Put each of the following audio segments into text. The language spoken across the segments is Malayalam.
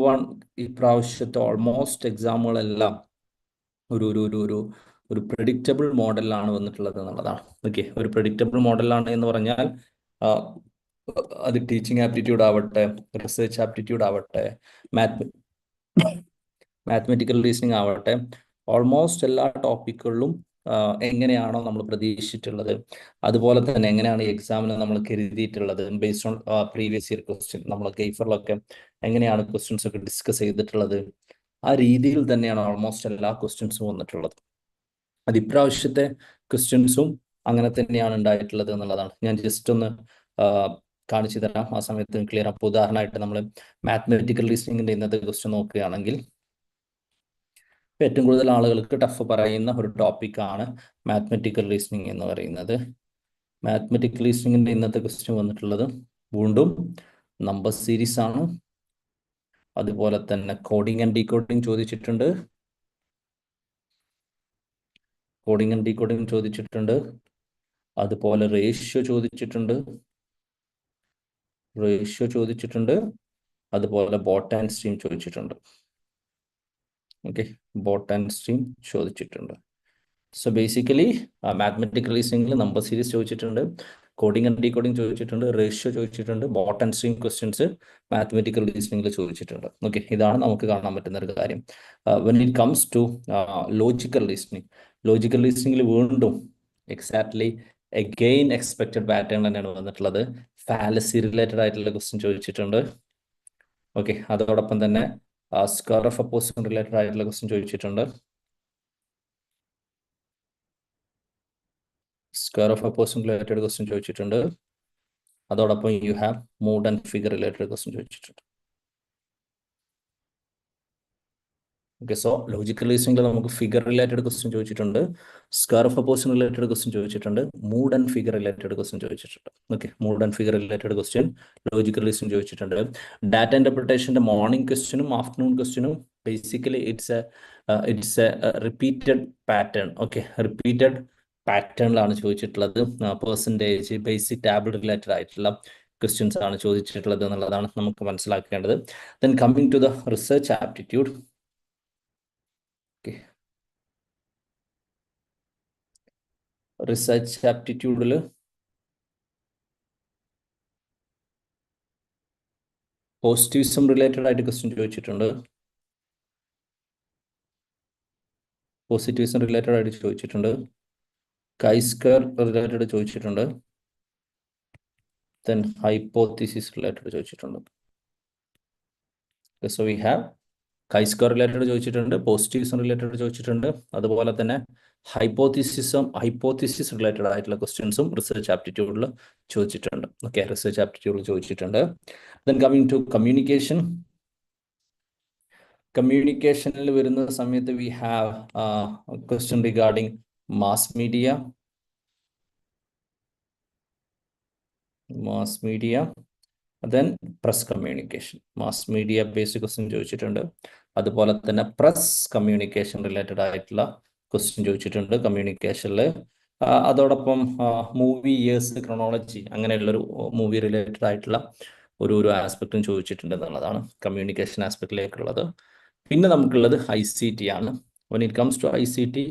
വൺ ഇപ്രാവശ്യത്തെ ഓൾമോസ്റ്റ് എക്സാമുകളെല്ലാം ഒരു ഒരു ഒരു ഒരു ഒരു പ്രഡിക്റ്റബിൾ മോഡലിലാണ് വന്നിട്ടുള്ളത് എന്നുള്ളതാണ്. ഓക്കെ ഒരു പ്രഡിക്റ്റബിൾ മോഡലാണ് എന്ന് പറഞ്ഞാൽ അത് ടീച്ചിങ് ആപ്റ്റിറ്റ്യൂഡ് ആവട്ടെ റിസർച്ച് ആപ്റ്റിറ്റ്യൂഡ് ആവട്ടെ മാത്ത് മാത്തമെറ്റിക്കൽ റീസണിങ് ആവട്ടെ ഓൾമോസ്റ്റ് എല്ലാ ടോപ്പിക്കുകളിലും എങ്ങനെയാണോ നമ്മൾ പ്രതീക്ഷിച്ചിട്ടുള്ളത്. അതുപോലെ തന്നെ എങ്ങനെയാണ് എക്സാമിന് നമ്മൾ കരുതിയിട്ടുള്ളത്? Based on previous year question നമ്മൾ ഗെയ്ഫറിലൊക്കെ എങ്ങനെയാണ് ക്വസ്റ്റ്യൻസ് ഒക്കെ ഡിസ്കസ് ചെയ്തിട്ടുള്ളത്? ആ രീതിയിൽ തന്നെയാണ് ഓൾമോസ്റ്റ് എല്ലാ ക്വസ്റ്റ്യൻസും വന്നിട്ടുള്ളത്. അത് ഇപ്രാവശ്യത്തെ ക്വസ്റ്റ്യൻസും അങ്ങനെ തന്നെയാണ് ഉണ്ടായിട്ടുള്ളത് എന്നുള്ളതാണ്. ഞാൻ ജസ്റ്റ് ഒന്ന് കാണിച്ചു തരാം. ആ സമയത്ത് ക്ലിയർ അപ്പോൾ ഉദാഹരണമായിട്ട് നമ്മൾ മാത്മെറ്റിക്കൽ റീസണിങ്ങിന്റെ ഇന്നത്തെ ക്വസ്റ്റ്യൻ നോക്കുകയാണെങ്കിൽ ഏറ്റവും കൂടുതൽ ആളുകൾക്ക് ടഫ് പറയുന്ന ഒരു ടോപ്പിക്കാണ് മാത്മെറ്റിക്കൽ റീസണിങ് എന്ന് പറയുന്നത്. മാത്മെറ്റിക്കൽ റീസണിങ്ങിന്റെ ഇന്നത്തെ ക്വസ്റ്റ്യൻ വന്നിട്ടുള്ളത് വീണ്ടും നമ്പർ സീരീസ് ആണ്. അതുപോലെ തന്നെ കോഡിംഗ് ആൻഡ് ഡീകോഡിംഗ് ചോദിച്ചിട്ടുണ്ട്. കോഡിംഗ് ആൻഡ് ഡീകോഡിംഗ് ചോദിച്ചിട്ടുണ്ട്. അതുപോലെ റേഷ്യോ ചോദിച്ചിട്ടുണ്ട്. റേഷ്യോ ചോദിച്ചിട്ടുണ്ട്. അതുപോലെ ബോട്ട് ആൻഡ് സ്ട്രീം ചോദിച്ചിട്ടുണ്ട്. ഓക്കെ ബോട്ട് ആൻഡ് സ്ട്രീം ചോദിച്ചിട്ടുണ്ട്. സോ ബേസിക്കലി മാത്തമെറ്റിക്കൽ റീസണിങ്ങിൽ നമ്പർ സീരീസ് ചോദിച്ചിട്ടുണ്ട് കോഡിംഗ് ആൻഡ് ഡീകോഡിംഗ് ചോദിച്ചിട്ടുണ്ട് റേഷ്യോ ചോദിച്ചിട്ടുണ്ട് boat and stream questions mathematical റീസണിങ്ങിൽ ചോദിച്ചിട്ടുണ്ട്. ഓക്കെ ഇതാണ് നമുക്ക് കാണാൻ പറ്റുന്ന ഒരു കാര്യം. When it comes to logical reasoning logical റീസണിങ്ങിൽ വീണ്ടും എക്സാക്ട്ലി എഗെയിൻ എക്സ്പെക്റ്റഡ് പാറ്റേൺ തന്നെയാണ് വന്നിട്ടുള്ളത്. ഫാലസി റിലേറ്റഡ് ആയിട്ടുള്ള ക്വസ്റ്റ്യൻ ചോദിച്ചിട്ടുണ്ട്. ഓക്കെ അതോടൊപ്പം തന്നെ സ്ക്വയർ ഓഫ് റിലേറ്റഡ് ആയിട്ടുള്ള ക്വസ്റ്റ്യൻ ചോദിച്ചിട്ടുണ്ട്. Square of opposing related question ചോദിച്ചിട്ടുണ്ട്. അതോടൊപ്പം you have mood and figure related question ചോദിച്ചിട്ടുണ്ട്. ഓക്കെ സോ ലോജിക്കൽ റീസണിംഗിൽ നമുക്ക് ഫിഗർ റിലേറ്റഡ് ക്വസ്റ്റ്യൻ ചോദിച്ചിട്ടുണ്ട്. Square of opposing related question ചോദിച്ചിട്ടുണ്ട്. Mood and figure related question ചോദിച്ചിട്ടുണ്ട്. Okay mood and figure related question logical reason ചോദിച്ചിട്ടുണ്ട്. ഡാറ്റ ഇന്റർപ്രിട്ടേഷന്റെ മോർണിംഗ് ക്വസ്റ്റ്യനും ആഫ്റ്റർനൂൺ ക്വസ്റ്റ്യനും basically it's a it's a repeated pattern okay repeated പാറ്റേണിലാണ് ചോദിച്ചിട്ടുള്ളത്. പേഴ്സന്റേജ് ബേസിക് ടാബിൾ റിലേറ്റഡ് ആയിട്ടുള്ള ക്വസ്റ്റ്യൻസ് ആണ് ചോദിച്ചിട്ടുള്ളത് എന്നുള്ളതാണ് നമുക്ക് മനസ്സിലാക്കേണ്ടത്. Then coming to the research aptitude okay research ആപ്റ്റിറ്റ്യൂഡിൽ positivism related ആയിട്ട് ക്വസ്റ്റ്യൻ ചോദിച്ചിട്ടുണ്ട്. പോസിറ്റീവിസം റിലേറ്റഡ് ആയിട്ട് ചോദിച്ചിട്ടുണ്ട്. കൈസ്കർ റിലേറ്റഡ് ചോദിച്ചിട്ടുണ്ട്. ദെൻ ഹൈപ്പോത്തിസിസ് റിലേറ്റഡ് ചോദിച്ചിട്ടുണ്ട്. So we have chi square related ചോദിച്ചിട്ടുണ്ട് പോസിറ്റീവ്സം റിലേറ്റഡ് ചോദിച്ചിട്ടുണ്ട്. അതുപോലെ തന്നെ ഹൈപ്പോത്തിസിസം ഹൈപ്പോത്തിസിസ് റിലേറ്റഡ് ആയിട്ടുള്ള ക്വസ്റ്റ്യൻസും റിസർച്ച് ആപ്റ്റിറ്റ്യൂഡിൽ ചോദിച്ചിട്ടുണ്ട്. ഓക്കെ റിസർച്ച് ആപ്റ്റിറ്റ്യൂഡിൽ ചോദിച്ചിട്ടുണ്ട്. ദെൻ കമ്മിങ് ടു കമ്മ്യൂണിക്കേഷൻ കമ്മ്യൂണിക്കേഷനിൽ വരുന്ന സമയത്ത് we have question regarding mass media mass media then press communication mass media basic question ചോദിച്ചിട്ടുണ്ട്. അതുപോലെ തന്നെ പ്രസ് കമ്മ്യൂണിക്കേഷൻ റിലേറ്റഡ് ആയിട്ടുള്ള ക്വസ്റ്റ്യൻ ചോദിച്ചിട്ടുണ്ട്. കമ്മ്യൂണിക്കേഷനിൽ അതോടൊപ്പം മൂവി ഇയേഴ്സ് ക്രോണോളജി അങ്ങനെയുള്ളൊരു മൂവി റിലേറ്റഡ് ആയിട്ടുള്ള ഒരു ഒരു ആസ്പെക്റ്റും ചോദിച്ചിട്ടുണ്ട് എന്നുള്ളതാണ് കമ്മ്യൂണിക്കേഷൻ ആസ്പെക്റ്റിലേക്കുള്ളത് പിന്നെ നമുക്കുള്ളത് ഐ സി ടി ആണ്. When it comes to I C T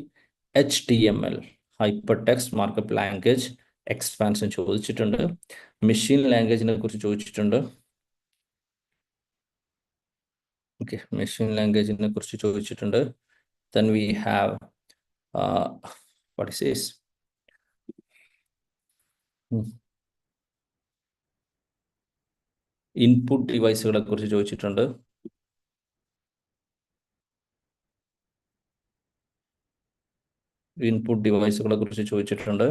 H T M L hypertext markup language expansion ചോദിച്ചിട്ടുണ്ട് മെഷീൻ ലാംഗ്വേജിനെ കുറിച്ച് ചോദിച്ചിട്ടുണ്ട് ഓക്കെ മെഷീൻ ലാംഗ്വേജിനെ കുറിച്ച് ചോദിച്ചിട്ടുണ്ട്. Then we have what is is input ഡിവൈസുകളെ കുറിച്ച് ചോദിച്ചിട്ടുണ്ട്. ഇൻപുട്ട് ഡിവൈസുകളെ കുറിച്ച് ചോദിച്ചിട്ടുണ്ട്.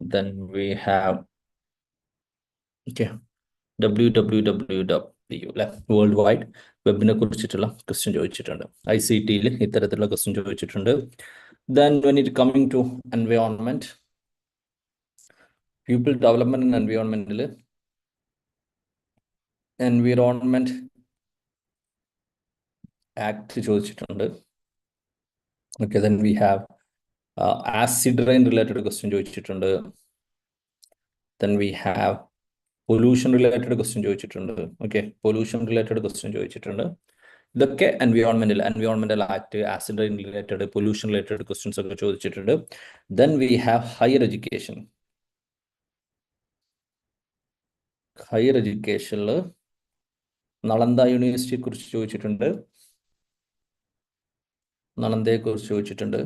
Then we have okay W W W W അല്ലെ വേൾഡ് വൈഡ് വെബിനെ കുറിച്ചിട്ടുള്ള ക്വസ്റ്റ്യൻ ചോദിച്ചിട്ടുണ്ട്. ഐ സി ടിയിൽ ഇത്തരത്തിലുള്ള ക്വസ്റ്റ്യൻ ചോദിച്ചിട്ടുണ്ട്. Then when it coming to environment people development എൻവയോൺമെന്റിൽ environment act ചോദിച്ചിട്ടുണ്ട്. Okay then we have acid rain related question ചോദിച്ചിട്ടുണ്ട്. Then we have pollution related question ചോദിച്ചിട്ടുണ്ട്. ഓക്കെ പൊല്യൂഷൻ റിലേറ്റഡ് ക്വസ്റ്റ്യൻ ചോദിച്ചിട്ടുണ്ട്. ഇതൊക്കെ എൻവയോൺമെന്റൽ എൻവയോൺമെന്റൽ act acid related pollution related questions ഒക്കെ ചോദിച്ചിട്ടുണ്ട്. Then we have higher education higher എഡ്യൂക്കേഷനിൽ Nalanda യൂണിവേഴ്സിറ്റിയെ കുറിച്ച് ചോദിച്ചിട്ടുണ്ട്. നളന്ദയെ കുറിച്ച് ചോദിച്ചിട്ടുണ്ട്.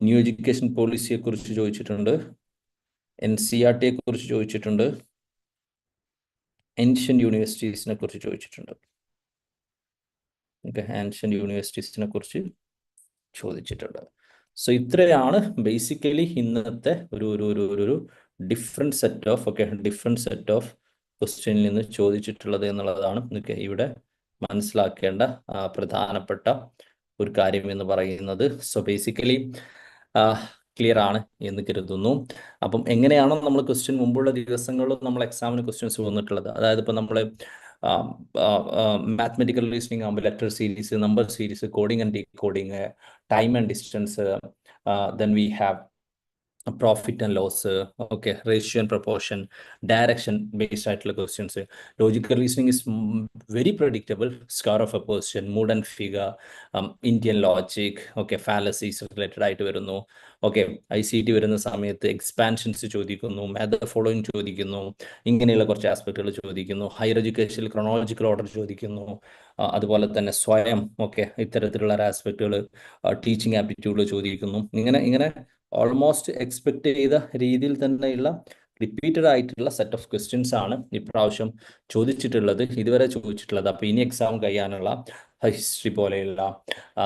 ന്യൂ എഡ്യൂക്കേഷൻ പോളിസിയെ കുറിച്ച് ചോദിച്ചിട്ടുണ്ട്. എൻ സി ആർ ടിയെ കുറിച്ച് ചോദിച്ചിട്ടുണ്ട്. ഏൻഷ്യൻ യൂണിവേഴ്സിറ്റീസിനെ കുറിച്ച് ചോദിച്ചിട്ടുണ്ട്. ഓക്കെ ആൻഷ്യൻ യൂണിവേഴ്സിറ്റീസിനെ കുറിച്ച് ചോദിച്ചിട്ടുണ്ട്. സോ ഇത്രയാണ് ബേസിക്കലി ഇന്നത്തെ ഒരു ഒരു ഒരു ഒരു different set of okay different set of ക്വസ്റ്റ്യനിൽ നിന്ന് ചോദിച്ചിട്ടുള്ളത് എന്നുള്ളതാണ് ഓക്കെ ഇവിടെ മനസ്സിലാക്കേണ്ട പ്രധാനപ്പെട്ട ഒരു കാര്യം എന്ന് പറയുന്നത്. സോ ബേസിക്കലി ക്ലിയർ ആണ് എന്ന് കരുതുന്നു. അപ്പം എങ്ങനെയാണോ നമ്മൾ ക്വസ്റ്റ്യൻ മുമ്പുള്ള ദിവസങ്ങളിൽ നമ്മൾ എക്സാമിന് ക്വസ്റ്റ്യൻസ് വന്നിട്ടുള്ളത്. അതായത് ഇപ്പം നമ്മൾ മാത്തമെറ്റിക്കൽ റീസണിങ് ആകുമ്പോൾ letter series number series coding and decoding time and distance then we have profit and loss okay ratio and proportion direction based ആയിട്ടുള്ള questions logical reasoning is very predictable square of opposition mood and figure Indian logic okay fallacies related ആയിട്ട് വരുന്നു. ഓക്കെ ഐ സി ടി വരുന്ന സമയത്ത് എക്സ്പാൻഷൻസ് ചോദിക്കുന്നു മാത് ഫോളോയിങ് ചോദിക്കുന്നു ഇങ്ങനെയുള്ള കുറച്ച് ആസ്പെക്റ്റുകൾ ചോദിക്കുന്നു ഹയർ എഡ്യൂക്കേഷനിൽ ക്രൊണോളജിക്കൽ ഓർഡർ ചോദിക്കുന്നു അതുപോലെ തന്നെ സ്വയം ഓക്കെ ഇത്തരത്തിലുള്ള ആസ്പെക്റ്റുകൾ ടീച്ചിങ് ആപ്റ്റിറ്റ്യൂഡ് ചോദിക്കുന്നു. ഇങ്ങനെ ഇങ്ങനെ ഓൾമോസ്റ്റ് എക്സ്പെക്ട് ചെയ്ത രീതിയിൽ തന്നെയുള്ള റിപ്പീറ്റഡ് ആയിട്ടുള്ള സെറ്റ് ഓഫ് ക്വസ്റ്റ്യൻസ് ആണ് ഇപ്രാവശ്യം ചോദിച്ചിട്ടുള്ളത് ഇതുവരെ ചോദിച്ചിട്ടുള്ളത്. അപ്പോൾ ഇനി എക്സാം കഴിയാനുള്ള ഹിസ്റ്ററി പോലെയുള്ള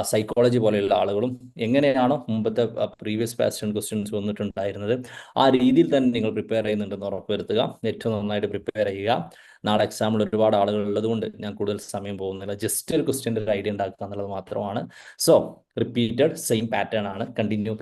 സൈക്കോളജി പോലെയുള്ള ആളുകളും എങ്ങനെയാണോ മുമ്പത്തെ പ്രീവിയസ് പാസ്റ്റൺ ക്വസ്റ്റ്യൻസ് വന്നിട്ടുണ്ടായിരുന്നത് ആ രീതിയിൽ തന്നെ നിങ്ങൾ പ്രിപ്പയർ ചെയ്യുന്നുണ്ടെന്ന് ഉറപ്പുവരുത്തുക. ഏറ്റവും നന്നായിട്ട് പ്രിപ്പയർ ചെയ്യുക. നാളെ എക്സാമിൽ ഒരുപാട് ആളുകൾ ഉള്ളതുകൊണ്ട് ഞാൻ കൂടുതൽ സമയം പോകുന്നില്ല. ജസ്റ്റ് ഒരു ക്വസ്റ്റ്യന്റെ ഒരു ഐഡിയ ഉണ്ടാക്കുക എന്നുള്ളത് മാത്രമാണ്. സോ റിപ്പീറ്റഡ് സെയിം പാറ്റേൺ ആണ്. കണ്ടിന്യൂ